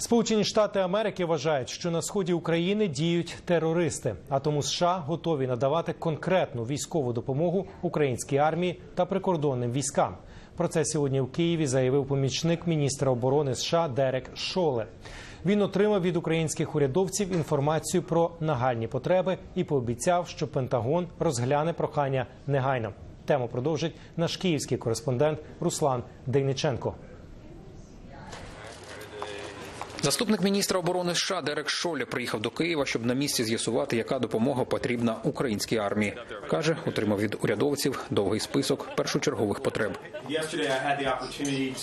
Сполучені Штати Америки вважають, що на сході України діють терористи, а тому США готові надавати конкретну військову допомогу українській армії та прикордонним військам. Про це сьогодні в Києві заявив помічник міністра оборони США Дерек Шоле. Він отримав від українських урядовців інформацію про нагальні потреби і пообіцяв, що Пентагон розгляне прохання негайно. Тему продовжить наш київський кореспондент Руслан Дейниченко. Заступник міністра оборони США Дерек Шолі приїхав до Києва, щоб на місці з'ясувати, яка допомога потрібна українській армії. каже, отримав від урядовців довгий список першочергових потреб.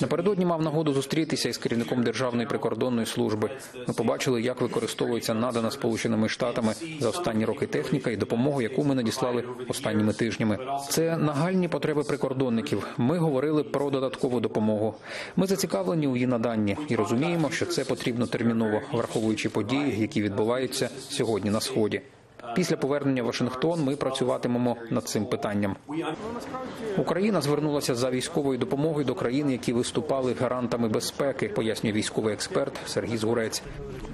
Напередодні мав нагоду зустрітися із керівником державної прикордонної служби. Ми побачили, як використовується надана сполученими штатами за останні роки техніка і допомогу, яку ми надіслали останніми тижнями. Це нагальні потреби прикордонників. Ми говорили про додаткову допомогу. Ми зацікавлені у її наданні і розуміємо, що це потрібно терміново, враховуючи події, які відбуваються сьогодні на сході. Після повернення в Вашингтон ми працюватимемо над цим питанням. Україна звернулася за військовою допомогою до країн, які виступали гарантами безпеки, пояснює військовий експерт Сергій Згурець.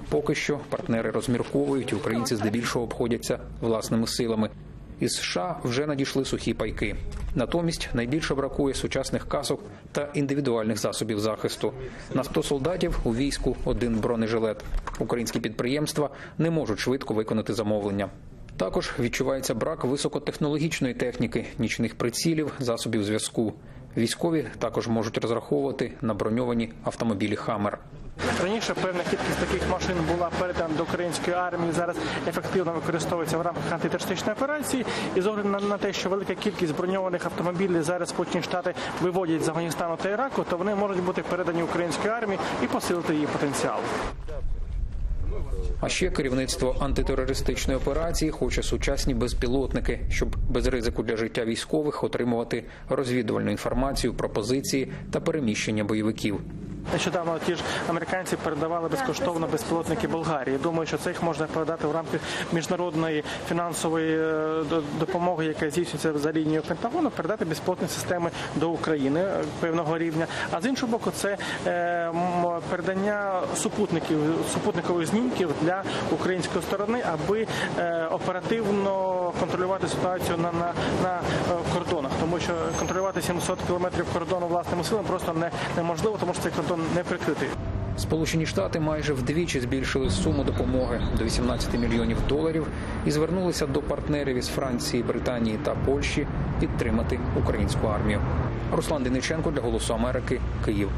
Поки що партнери розмірковують, українці здебільшого обходяться власними силами. Із США вже надійшли сухі пайки. Натомість найбільше бракує сучасних касок та індивідуальних засобів захисту. На 100 солдатів у війську один бронежилет. Українські підприємства не можуть швидко виконати замовлення. Також відчувається брак високотехнологічної техніки, нічних прицілів, засобів зв'язку. Військові також можуть розраховувати на броньовані автомобілі Хаммер. Раніше певна кількість таких машин була передана до української армії. Зараз ефективно використовується в рамках антитерористичної операції. І з огляду на, те, що велика кількість броньованих автомобілів зараз Сполучені Штати виводять з Афганістану та Іраку, то вони можуть бути передані українській армії і посилити її потенціал. А ще керівництво антитерористичної операції хоче сучасні безпілотники, щоб без ризику для життя військових отримувати розвідувальну інформацію про позиції та переміщення бойовиків. Нещодавно ті ж американці передавали безкоштовно безпілотники Болгарії. Думаю, що це їх можна передати в рамках міжнародної фінансової е, допомоги, яка здійснюється за лінією Пентагону, передати безпілотні системи до України е, певного рівня. А з іншого боку, це е, передання супутників супутникових знімків для української сторони, аби оперативно контролювати ситуацію на, на, на кордонах, тому що контролювати 700 кілометрів кордону власними силами просто не, неможливо, тому що цей кордон не прикритий. Сполучені Штати майже вдвічі збільшили суму допомоги до 18 мільйонів доларів і звернулися до партнерів із Франції, Британії та Польщі підтримати українську армію. Руслан Дениченко для Голосу Америки, Київ.